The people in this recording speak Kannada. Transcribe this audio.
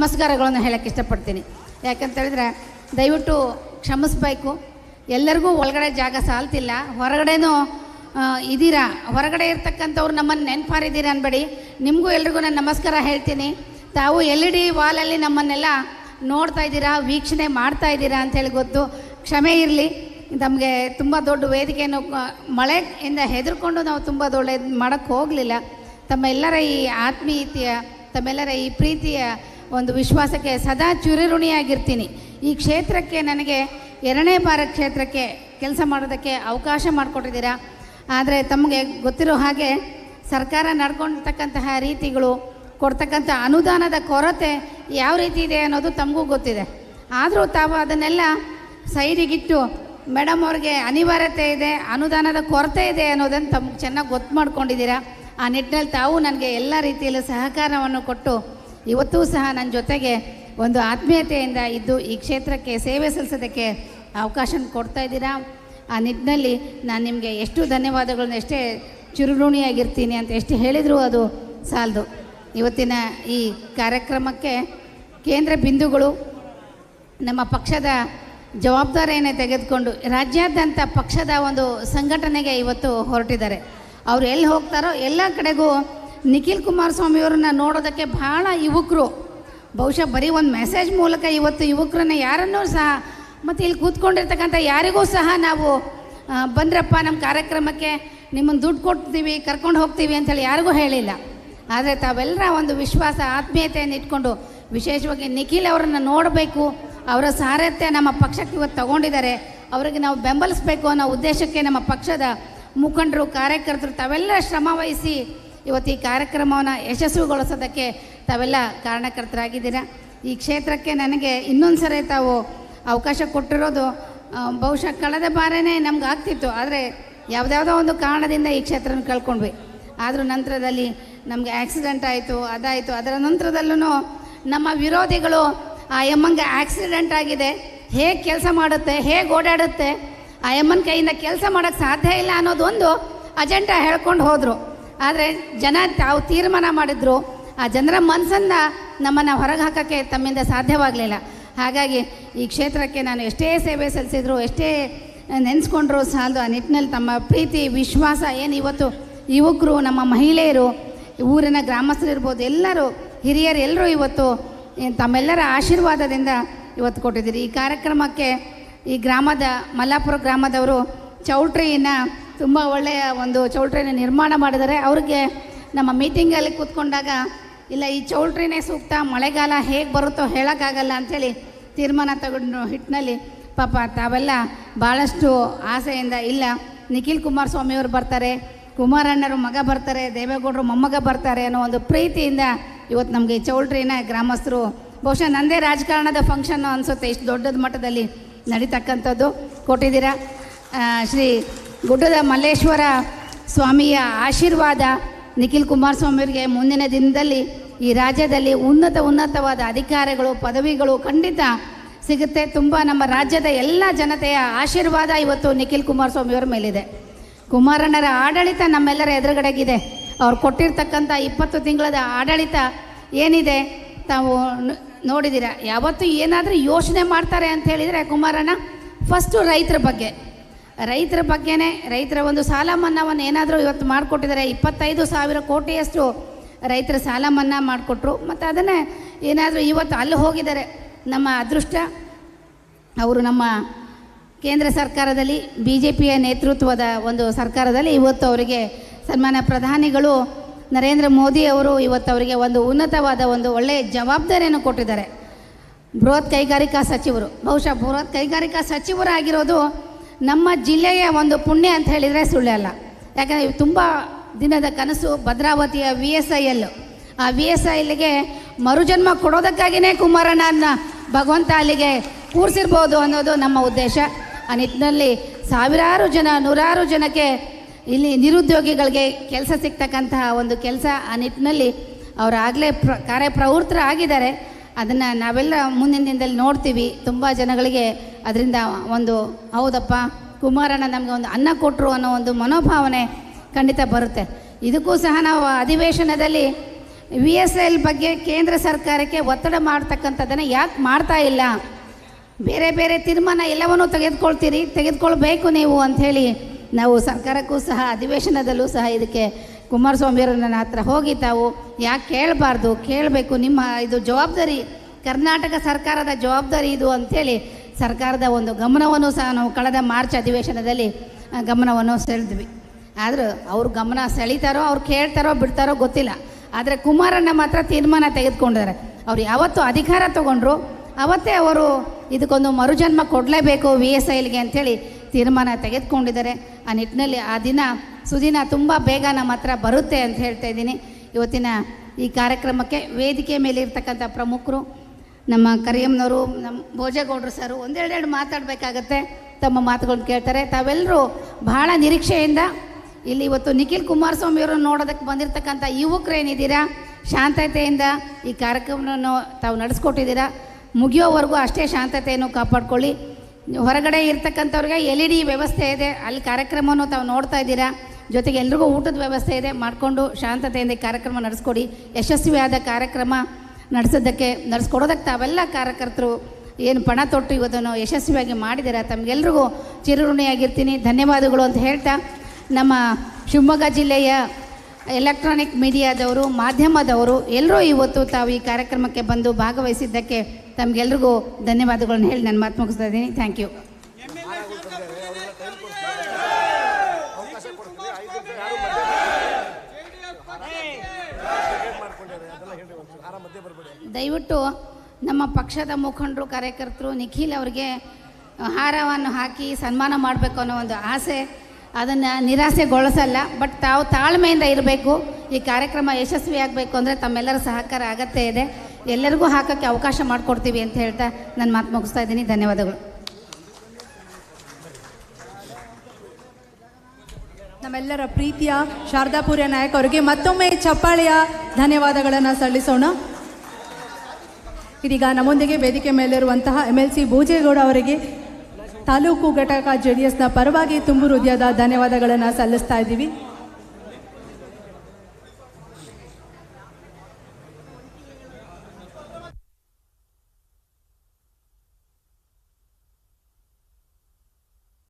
ನಮಸ್ಕಾರಗಳನ್ನು ಹೇಳಕ್ಕೆ ಇಷ್ಟಪಡ್ತೀನಿ. ಯಾಕಂತೇಳಿದ್ರೆ ದಯವಿಟ್ಟು ಕ್ಷಮಿಸ್ಬೇಕು. ಎಲ್ಲರಿಗೂ ಒಳಗಡೆ ಜಾಗ ಸಾಲ್ತಿಲ್ಲ. ಹೊರಗಡೆನೂ ಇದ್ದೀರಾ ಹೊರಗಡೆ ಇರ್ತಕ್ಕಂಥವ್ರು ನಮ್ಮನ್ನು ನೆನ್ಪಾರಿದ್ದೀರ ಅನ್ಬೇಡಿ. ನಿಮಗೂ ಎಲ್ರಿಗೂ ನಾನು ನಮಸ್ಕಾರ ಹೇಳ್ತೀನಿ. ತಾವು ಎಲ್ ಇ ಡಿ ವಾಲಲ್ಲಿ ನಮ್ಮನ್ನೆಲ್ಲ ನೋಡ್ತಾ ಇದ್ದೀರಾ, ವೀಕ್ಷಣೆ ಮಾಡ್ತಾ ಇದ್ದೀರಾ ಅಂತೇಳಿ ಗೊತ್ತು. ಕ್ಷಮೆ ಇರಲಿ. ನಮಗೆ ತುಂಬ ದೊಡ್ಡ ವೇದಿಕೆಯನ್ನು ಮಳೆಯಿಂದ ಹೆದರ್ಕೊಂಡು ನಾವು ತುಂಬ ದೊಡ್ಡ, ಮಾಡೋಕ್ಕೆ ಹೋಗಲಿಲ್ಲ. ತಮ್ಮೆಲ್ಲರ ಈ ಆತ್ಮೀಯತೆಯ, ತಮ್ಮೆಲ್ಲರ ಈ ಪ್ರೀತಿಯ ಒಂದು ವಿಶ್ವಾಸಕ್ಕೆ ಸದಾ ಚಿರಋಣಿಯಾಗಿರ್ತೀನಿ ಈ ಕ್ಷೇತ್ರಕ್ಕೆ ನನಗೆ ಎರಡನೇ ಬಾರ ಕ್ಷೇತ್ರಕ್ಕೆ ಕೆಲಸ ಮಾಡೋದಕ್ಕೆ ಅವಕಾಶ ಮಾಡಿಕೊಟ್ಟಿದ್ದೀರಾ? ಆದರೆ ತಮಗೆ ಗೊತ್ತಿರೋ ಹಾಗೆ ಸರ್ಕಾರ ನಡ್ಕೊಂಡಿರ್ತಕ್ಕಂತಹ ರೀತಿಗಳು, ಕೊಡ್ತಕ್ಕಂಥ ಅನುದಾನದ ಕೊರತೆ ಯಾವ ರೀತಿ ಇದೆ ಅನ್ನೋದು ತಮಗೂ ಗೊತ್ತಿದೆ. ಆದರೂ ತಾವು ಅದನ್ನೆಲ್ಲ ಸೈಡಿಗಿಟ್ಟು ಮೇಡಮ್ ಅವ್ರಿಗೆ ಅನಿವಾರ್ಯತೆ ಇದೆ, ಅನುದಾನದ ಕೊರತೆ ಇದೆ ಅನ್ನೋದನ್ನು ತಮ್ಗೆ ಚೆನ್ನಾಗಿ ಗೊತ್ತು ಮಾಡ್ಕೊಂಡಿದ್ದೀರಾ? ಆ ನಿಟ್ಟಿನಲ್ಲಿ ತಾವು ನನಗೆ ಎಲ್ಲ ರೀತಿಯಲ್ಲೂ ಸಹಕಾರವನ್ನು ಕೊಟ್ಟು ಇವತ್ತೂ ಸಹ ನನ್ನ ಜೊತೆಗೆ ಒಂದು ಆತ್ಮೀಯತೆಯಿಂದ ಇದ್ದು ಈ ಕ್ಷೇತ್ರಕ್ಕೆ ಸೇವೆ ಸಲ್ಲಿಸೋದಕ್ಕೆ ಅವಕಾಶ ಕೊಡ್ತಾ ಇದ್ದೀರಾ? ಆ ನಿಟ್ಟಿನಲ್ಲಿ ನಾನು ನಿಮಗೆ ಎಷ್ಟು ಧನ್ಯವಾದಗಳನ್ನ ಎಷ್ಟೇ ಚಿರುಋಣಿಯಾಗಿರ್ತೀನಿ ಅಂತ ಎಷ್ಟು ಹೇಳಿದರೂ ಅದು ಸಾಲದು. ಇವತ್ತಿನ ಈ ಕಾರ್ಯಕ್ರಮಕ್ಕೆ ಕೇಂದ್ರ ಬಿಂದುಗಳು, ನಮ್ಮ ಪಕ್ಷದ ಜವಾಬ್ದಾರಿಯನ್ನೇ ತೆಗೆದುಕೊಂಡು ರಾಜ್ಯಾದ್ಯಂತ ಪಕ್ಷದ ಒಂದು ಸಂಘಟನೆಗೆ ಇವತ್ತು ಹೊರಟಿದ್ದಾರೆ. ಅವ್ರು ಎಲ್ಲಿ ಹೋಗ್ತಾರೋ ಎಲ್ಲ ಕಡೆಗೂ ನಿಖಿಲ್ ಕುಮಾರಸ್ವಾಮಿಯವ್ರನ್ನ ನೋಡೋದಕ್ಕೆ ಬಹಳ ಯುವಕರು. ಬಹುಶಃ ಬರೀ ಒಂದು ಮೆಸೇಜ್ ಮೂಲಕ ಇವತ್ತು ಯುವಕರನ್ನ ಯಾರನ್ನೂ ಸಹ, ಮತ್ತು ಇಲ್ಲಿ ಕೂತ್ಕೊಂಡಿರ್ತಕ್ಕಂಥ ಯಾರಿಗೂ ಸಹ ನಾವು ಬಂದ್ರಪ್ಪ ನಮ್ಮ ಕಾರ್ಯಕ್ರಮಕ್ಕೆ ನಿಮ್ಮನ್ನು ದುಡ್ಡು ಕೊಡ್ತೀವಿ, ಕರ್ಕೊಂಡು ಹೋಗ್ತೀವಿ ಅಂತೇಳಿ ಯಾರಿಗೂ ಹೇಳಿಲ್ಲ. ಆದರೆ ತಾವೆಲ್ಲರ ಒಂದು ವಿಶ್ವಾಸ, ಆತ್ಮೀಯತೆಯನ್ನು ಇಟ್ಕೊಂಡು ವಿಶೇಷವಾಗಿ ನಿಖಿಲ್ ಅವರನ್ನು ನೋಡಬೇಕು, ಅವರ ಸಾರಥ್ಯ ನಮ್ಮ ಪಕ್ಷಕ್ಕೆ ಇವತ್ತು ತಗೊಂಡಿದ್ದಾರೆ, ಅವರಿಗೆ ನಾವು ಬೆಂಬಲಿಸಬೇಕು ಅನ್ನೋ ಉದ್ದೇಶಕ್ಕೆ ನಮ್ಮ ಪಕ್ಷದ ಮುಖಂಡರು, ಕಾರ್ಯಕರ್ತರು ತಾವೆಲ್ಲ ಶ್ರಮ ಇವತ್ತು ಈ ಕಾರ್ಯಕ್ರಮವನ್ನು ಯಶಸ್ವಿಗೊಳಿಸೋದಕ್ಕೆ ತಾವೆಲ್ಲ ಕಾರಣಕರ್ತರಾಗಿದ್ದೀರಾ? ಈ ಕ್ಷೇತ್ರಕ್ಕೆ ನನಗೆ ಇನ್ನೊಂದು ಸರಿ ತಾವು ಅವಕಾಶ ಕೊಟ್ಟಿರೋದು ಬಹುಶಃ ಕಳೆದ ಬಾರೇ ನಮ್ಗೆ ಆಗ್ತಿತ್ತು ಆದರೆ ಯಾವುದ್ಯಾವುದೋ ಒಂದು ಕಾರಣದಿಂದ ಈ ಕ್ಷೇತ್ರನ ಕಳ್ಕೊಂಡ್ವಿ. ಆದರೂ ನಂತರದಲ್ಲಿ ನಮಗೆ ಆಕ್ಸಿಡೆಂಟ್ ಆಯಿತು, ಅದಾಯಿತು. ಅದರ ನಂತರದಲ್ಲೂ ನಮ್ಮ ವಿರೋಧಿಗಳು, ಆ ಎಮ್ಮಂಗೆ ಆಕ್ಸಿಡೆಂಟ್ ಆಗಿದೆ. ಹೇಗೆ ಕೆಲಸ ಮಾಡುತ್ತೆ, ಹೇಗೆ ಓಡಾಡುತ್ತೆ, ಆ ಎಮ್ಮನ ಕೈಯಿಂದ ಕೆಲಸ ಮಾಡೋಕ್ಕೆ ಸಾಧ್ಯ ಇಲ್ಲ ಅನ್ನೋದೊಂದು ಅಜೆಂಡಾ ಹೇಳ್ಕೊಂಡು ಹೋದರು. ಆದರೆ ಜನ ತಾವು ತೀರ್ಮಾನ ಮಾಡಿದ್ರು. ಆ ಜನರ ಮನಸ್ಸನ್ನು ನಮ್ಮನ್ನು ಹೊರಗೆ ಹಾಕೋಕ್ಕೆ ತಮ್ಮಿಂದ ಸಾಧ್ಯವಾಗಲಿಲ್ಲ. ಹಾಗಾಗಿ ಈ ಕ್ಷೇತ್ರಕ್ಕೆ ನಾನು ಎಷ್ಟೇ ಸೇವೆ ಸಲ್ಲಿಸಿದ್ರು, ಎಷ್ಟೇ ನೆನೆಸ್ಕೊಂಡ್ರು ಸಾಲದು ಆ ನಿಟ್ಟಿನಲ್ಲಿ ತಮ್ಮ ಪ್ರೀತಿ, ವಿಶ್ವಾಸ ಏನು ಇವತ್ತು ಯುವಕರು, ನಮ್ಮ ಮಹಿಳೆಯರು, ಊರಿನ ಗ್ರಾಮಸ್ಥರು ಇರ್ಬೋದು, ಎಲ್ಲರೂ, ಹಿರಿಯರು ಎಲ್ಲರೂ ಇವತ್ತು ತಮ್ಮೆಲ್ಲರ ಆಶೀರ್ವಾದದಿಂದ ಇವತ್ತು ಕೊಟ್ಟಿದ್ದೀರಿ. ಈ ಕಾರ್ಯಕ್ರಮಕ್ಕೆ ಈ ಗ್ರಾಮದ ಮಲ್ಲಾಪುರ ಗ್ರಾಮದವರು ಚೌಲ್ಟ್ರಿಯನ್ನು ತುಂಬ ಒಳ್ಳೆಯ ಒಂದು ಚೌಲ್ಟ್ರಿನ ನಿರ್ಮಾಣ ಮಾಡಿದ್ದಾರೆ. ಅವ್ರಿಗೆ ನಮ್ಮ ಮೀಟಿಂಗಲ್ಲಿ ಕೂತ್ಕೊಂಡಾಗ, ಇಲ್ಲ, ಈ ಚೌಲ್ಟ್ರಿನೇ ಸೂಕ್ತ, ಮಳೆಗಾಲ ಹೇಗೆ ಬರುತ್ತೋ ಹೇಳೋಕ್ಕಾಗಲ್ಲ ಅಂಥೇಳಿ ತೀರ್ಮಾನ ತಗೊಂಡು ಹಿಟ್ಟಿನಲ್ಲಿ ಪಾಪ ತಾವೆಲ್ಲ ಭಾಳಷ್ಟು ಆಸೆಯಿಂದ, ಇಲ್ಲ, ನಿಖಿಲ್ ಕುಮಾರಸ್ವಾಮಿಯವರು ಬರ್ತಾರೆ, ಕುಮಾರಣ್ಣರು ಮಗ ಬರ್ತಾರೆ, ದೇವೇಗೌಡರು ಮೊಮ್ಮಗ ಬರ್ತಾರೆ ಅನ್ನೋ ಒಂದು ಪ್ರೀತಿಯಿಂದ ಇವತ್ತು ನಮಗೆ ಚೌಲ್ಟ್ರಿನ ಗ್ರಾಮಸ್ಥರು, ಬಹುಶಃ ನಂದೇ ರಾಜಕಾರಣದ ಫಂಕ್ಷನ್ ಅನಿಸುತ್ತೆ ಇಷ್ಟು ದೊಡ್ಡದ ಮಟ್ಟದಲ್ಲಿ ನಡೀತಕ್ಕಂಥದ್ದು. ಕೊಟ್ಟಿದ್ದೀರಾ? ಶ್ರೀ ಗುಡ್ಡದ ಮಲ್ಲೇಶ್ವರ ಸ್ವಾಮಿಯ ಆಶೀರ್ವಾದ ನಿಖಿಲ್ ಕುಮಾರಸ್ವಾಮಿಯವರಿಗೆ ಮುಂದಿನ ದಿನದಲ್ಲಿ ಈ ರಾಜ್ಯದಲ್ಲಿ ಉನ್ನತ ಉನ್ನತವಾದ ಅಧಿಕಾರಗಳು, ಪದವಿಗಳು ಖಂಡಿತ ಸಿಗುತ್ತೆ. ತುಂಬ ನಮ್ಮ ರಾಜ್ಯದ ಎಲ್ಲ ಜನತೆಯ ಆಶೀರ್ವಾದ ಇವತ್ತು ನಿಖಿಲ್ ಕುಮಾರಸ್ವಾಮಿಯವರ ಮೇಲಿದೆ. ಕುಮಾರಣ್ಣರ ಆಡಳಿತ ನಮ್ಮೆಲ್ಲರ ಎದುರುಗಡೆಗಿದೆ. ಅವ್ರು ಕೊಟ್ಟಿರ್ತಕ್ಕಂಥ ಇಪ್ಪತ್ತು ತಿಂಗಳದ ಆಡಳಿತ ಏನಿದೆ ತಾವು ನೋಡಿದ್ದೀರಾ ಯಾವತ್ತು ಏನಾದರೂ ಯೋಚನೆ ಮಾಡ್ತಾರೆ ಅಂತ ಹೇಳಿದರೆ ಕುಮಾರಣ್ಣ ಫಸ್ಟು ರೈತರ ಬಗ್ಗೆ. ರೈತರ ಬಗ್ಗೆನೇ, ರೈತರ ಒಂದು ಸಾಲ ಮನ್ನಾವನ್ನು ಏನಾದರೂ ಇವತ್ತು ಮಾಡಿಕೊಟ್ಟಿದ್ದಾರೆ, ಇಪ್ಪತ್ತೈದು ಸಾವಿರ ಕೋಟಿಯಷ್ಟು ರೈತರ ಸಾಲ ಮನ್ನಾ ಮಾಡಿಕೊಟ್ರು, ಮತ್ತು ಅದನ್ನೇ ಏನಾದರೂ ಇವತ್ತು ಅಲ್ಲಿ ಹೋಗಿದ್ದಾರೆ. ನಮ್ಮ ಅದೃಷ್ಟ, ಅವರು ನಮ್ಮ ಕೇಂದ್ರ ಸರ್ಕಾರದಲ್ಲಿ ಬಿ ಜೆ ಪಿಯ ನೇತೃತ್ವದ ಒಂದು ಸರ್ಕಾರದಲ್ಲಿ ಇವತ್ತು ಅವರಿಗೆ ಸನ್ಮಾನ ಪ್ರಧಾನಿಗಳು ನರೇಂದ್ರ ಮೋದಿ ಅವರು ಇವತ್ತು ಅವರಿಗೆ ಒಂದು ಉನ್ನತವಾದ ಒಂದು ಒಳ್ಳೆಯ ಜವಾಬ್ದಾರಿಯನ್ನು ಕೊಟ್ಟಿದ್ದಾರೆ. ಬೃಹತ್ ಕೈಗಾರಿಕಾ ಸಚಿವರು, ಬಹುಶಃ ಬೃಹತ್ ಕೈಗಾರಿಕಾ ಸಚಿವರಾಗಿರೋದು ನಮ್ಮ ಜಿಲ್ಲೆಯ ಒಂದು ಪುಣ್ಯ ಅಂತ ಹೇಳಿದರೆ ಸುಳ್ಳಲ್ಲ. ಯಾಕಂದರೆ ತುಂಬ ದಿನದ ಕನಸು, ಭದ್ರಾವತಿಯ ವಿ ಎಸ್ ಐ ಎಲ್ ಆ ವಿ ಎಸ್ ಐ ಎಲ್ಗೆ ಮರುಜನ್ಮ ಕೊಡೋದಕ್ಕಾಗಿಯೇ ಕುಮಾರಣ್ಣನ ಭಗವಂತ ಅಲ್ಲಿಗೆ ಕೂರಿಸಿರ್ಬೋದು ಅನ್ನೋದು ನಮ್ಮ ಉದ್ದೇಶ. ಆ ನಿಟ್ಟಿನಲ್ಲಿ ಸಾವಿರಾರು ಜನ, ನೂರಾರು ಜನಕ್ಕೆ ಇಲ್ಲಿ ನಿರುದ್ಯೋಗಿಗಳಿಗೆ ಕೆಲಸ ಸಿಗ್ತಕ್ಕಂತಹ ಒಂದು ಕೆಲಸ ಆ ನಿಟ್ಟಿನಲ್ಲಿ ಅವರಾಗಲೇ ಪ್ರ ಕಾರ್ಯಪ್ರವೃತ್ತರು ಆಗಿದ್ದಾರೆ ಅದನ್ನು ನಾವೆಲ್ಲ ಮುಂದಿನ ದಿನದಲ್ಲಿ ನೋಡ್ತೀವಿ. ತುಂಬ ಜನಗಳಿಗೆ ಅದರಿಂದ ಒಂದು, ಹೌದಪ್ಪ, ಕುಮಾರಣ್ಣ ನಮಗೆ ಒಂದು ಅನ್ನ ಕೊಟ್ಟರು ಅನ್ನೋ ಒಂದು ಮನೋಭಾವನೆ ಖಂಡಿತ ಬರುತ್ತೆ. ಇದಕ್ಕೂ ಸಹ ನಾವು ಅಧಿವೇಶನದಲ್ಲಿ ವಿ ಎಸ್ ಎಲ್ ಬಗ್ಗೆ ಕೇಂದ್ರ ಸರ್ಕಾರಕ್ಕೆ ಒತ್ತಡ ಮಾಡ್ತಕ್ಕಂಥದ್ದನ್ನು ಯಾಕೆ ಮಾಡ್ತಾ ಇಲ್ಲ? ಬೇರೆ ಬೇರೆ ತೀರ್ಮಾನ ಎಲ್ಲವನ್ನೂ ತೆಗೆದುಕೊಳ್ತೀರಿ, ತೆಗೆದುಕೊಳ್ಬೇಕು ನೀವು ಅಂಥೇಳಿ ನಾವು ಸರ್ಕಾರಕ್ಕೂ ಸಹ, ಅಧಿವೇಶನದಲ್ಲೂ ಸಹ ಇದಕ್ಕೆ ಕುಮಾರಸ್ವಾಮಿಯವರು ನನ್ನ ಹತ್ರ ಹೋಗಿ ತಾವು ಯಾಕೆ ಕೇಳಬಾರ್ದು? ಕೇಳಬೇಕು. ನಿಮ್ಮ ಇದು ಜವಾಬ್ದಾರಿ, ಕರ್ನಾಟಕ ಸರ್ಕಾರದ ಜವಾಬ್ದಾರಿ ಇದು ಅಂಥೇಳಿ ಸರ್ಕಾರದ ಒಂದು ಗಮನವನ್ನು ಸಹ ನಾವು ಕಳೆದ ಮಾರ್ಚ್ ಅಧಿವೇಶನದಲ್ಲಿ ಗಮನವನ್ನು ಸೆಳೆದ್ವಿ. ಆದರೂ ಅವ್ರು ಗಮನ ಸೆಳೀತಾರೋ, ಅವ್ರು ಕೇಳ್ತಾರೋ, ಬಿಡ್ತಾರೋ ಗೊತ್ತಿಲ್ಲ. ಆದರೆ ಕುಮಾರಣ್ಣ ಮಾತ್ರ ತೀರ್ಮಾನ ತೆಗೆದುಕೊಂಡಿದ್ದಾರೆ. ಅವ್ರು ಯಾವತ್ತು ಅಧಿಕಾರ ತಗೊಂಡ್ರು, ಅವತ್ತೇ ಅವರು ಇದಕ್ಕೊಂದು ಮರುಜನ್ಮ ಕೊಡಲೇಬೇಕು ವಿ ಎಸ್ ಐಲ್ಗೆ ಅಂಥೇಳಿ ತೀರ್ಮಾನ ತೆಗೆದುಕೊಂಡಿದ್ದಾರೆ. ಆ ನಿಟ್ಟಿನಲ್ಲಿ ಆ ದಿನ ಸುದಿನ ತುಂಬ ಬೇಗ ನಮ್ಮ ಹತ್ರ ಬರುತ್ತೆ ಅಂತ ಹೇಳ್ತಾ ಇದ್ದೀನಿ. ಇವತ್ತಿನ ಈ ಕಾರ್ಯಕ್ರಮಕ್ಕೆ ವೇದಿಕೆ ಮೇಲೆ ಇರ್ತಕ್ಕಂಥ ಪ್ರಮುಖರು, ನಮ್ಮ ಕರಿಯಮ್ಮನವರು, ನಮ್ಮ ಭೋಜೇಗೌಡರು ಸರು ಒಂದೆರಡೆರಡು ಮಾತಾಡಬೇಕಾಗತ್ತೆ. ತಮ್ಮ ಮಾತುಗಳನ್ನ ಕೇಳ್ತಾರೆ. ತಾವೆಲ್ಲರೂ ಬಹಳ ನಿರೀಕ್ಷೆಯಿಂದ ಇಲ್ಲಿ ಇವತ್ತು ನಿಖಿಲ್ ಕುಮಾರಸ್ವಾಮಿ ಅವರು ನೋಡೋದಕ್ಕೆ ಬಂದಿರತಕ್ಕಂಥ ಯುವಕರೇನಿದ್ದೀರಾ ಶಾಂತತೆಯಿಂದ ಈ ಕಾರ್ಯಕ್ರಮವನ್ನು ತಾವು ನಡೆಸ್ಕೊಟ್ಟಿದ್ದೀರಾ? ಮುಗಿಯೋವರೆಗೂ ಅಷ್ಟೇ ಶಾಂತತೆಯನ್ನು ಕಾಪಾಡ್ಕೊಳ್ಳಿ. ಹೊರಗಡೆ ಇರ್ತಕ್ಕಂಥವ್ರಿಗೆ ಎಲ್ ಇ ಡಿ ವ್ಯವಸ್ಥೆ ಇದೆ. ಅಲ್ಲಿ ಕಾರ್ಯಕ್ರಮವನ್ನು ತಾವು ನೋಡ್ತಾ ಇದ್ದೀರಾ? ಜೊತೆಗೆ ಎಲ್ರಿಗೂ ಊಟದ ವ್ಯವಸ್ಥೆ ಇದೆ. ಮಾಡಿಕೊಂಡು ಶಾಂತತೆಯಿಂದ ಕಾರ್ಯಕ್ರಮ ನಡೆಸ್ಕೊಡಿ. ಯಶಸ್ವಿಯಾದ ಕಾರ್ಯಕ್ರಮ ನಡೆಸೋದಕ್ಕೆ, ನಡೆಸ್ಕೊಡೋದಕ್ಕೆ ತಾವೆಲ್ಲ ಕಾರ್ಯಕರ್ತರು ಏನು ಪಣ ತೊಟ್ಟು ಇವತ್ತನ್ನು ಯಶಸ್ವಿಯಾಗಿ ಮಾಡಿದ್ದೀರಾ? ತಮಗೆಲ್ರಿಗೂ ಚಿರಋಣಿಯಾಗಿರ್ತೀನಿ. ಧನ್ಯವಾದಗಳು ಅಂತ ಹೇಳ್ತಾ, ನಮ್ಮ ಶಿವಮೊಗ್ಗ ಜಿಲ್ಲೆಯ ಎಲೆಕ್ಟ್ರಾನಿಕ್ ಮೀಡಿಯಾದವರು, ಮಾಧ್ಯಮದವರು ಎಲ್ಲರೂ ಇವತ್ತು ತಾವು ಈ ಕಾರ್ಯಕ್ರಮಕ್ಕೆ ಬಂದು ಭಾಗವಹಿಸಿದ್ದಕ್ಕೆ ತಮಗೆಲ್ರಿಗೂ ಧನ್ಯವಾದಗಳನ್ನು ಹೇಳಿ ನಾನು ಮಾತು ಮುಗಿಸ್ತಾ ಇದ್ದೀನಿ. Thank you. ದಯವಿಟ್ಟು ನಮ್ಮ ಪಕ್ಷದ ಮುಖಂಡರು ಕಾರ್ಯಕರ್ತರು ನಿಖಿಲ್ ಅವರಿಗೆ ಹಾರವನ್ನು ಹಾಕಿ ಸನ್ಮಾನ ಮಾಡಬೇಕು ಅನ್ನೋ ಒಂದು ಆಸೆ ಅದನ್ನು ನಿರಾಸೆಗೊಳಿಸಲ್ಲ ಬಟ್ ತಾವು ತಾಳ್ಮೆಯಿಂದ ಇರಬೇಕು. ಈ ಕಾರ್ಯಕ್ರಮ ಯಶಸ್ವಿ ಆಗಬೇಕು ಅಂದರೆ ತಮ್ಮೆಲ್ಲರ ಸಹಕಾರ ಅಗತ್ಯ ಇದೆ. ಎಲ್ಲರಿಗೂ ಹಾಕೋಕ್ಕೆ ಅವಕಾಶ ಮಾಡಿಕೊಡ್ತೀವಿ ಅಂತ ಹೇಳ್ತಾ ನನ್ನ ಮಾತು ಮುಗಿಸ್ತಾ ಇದ್ದೀನಿ. ಧನ್ಯವಾದಗಳು. ನಮ್ಮೆಲ್ಲರ ಪ್ರೀತಿಯ ಶಾರದಾಪುರ್ಯ ನಾಯಕ್ ಅವರಿಗೆ ಮತ್ತೊಮ್ಮೆ ಚಪ್ಪಾಳೆಯ ಧನ್ಯವಾದಗಳನ್ನು ಸಲ್ಲಿಸೋಣ. ಇದೀಗ ನಮ್ಮೊಂದಿಗೆ ವೇದಿಕೆ ಮೇಲಿರುವಂತಹ ಎಂ ಎಲ್ ಸಿ ಭೋಜೇಗೌಡ ಅವರಿಗೆ ತಾಲೂಕು ಘಟಕ ಜೆ ಡಿ ಎಸ್ನ ಪರವಾಗಿ ತುಂಬು ಹೃದಯದ ಧನ್ಯವಾದಗಳನ್ನು ಸಲ್ಲಿಸ್ತಾ ಇದ್ದೀವಿ.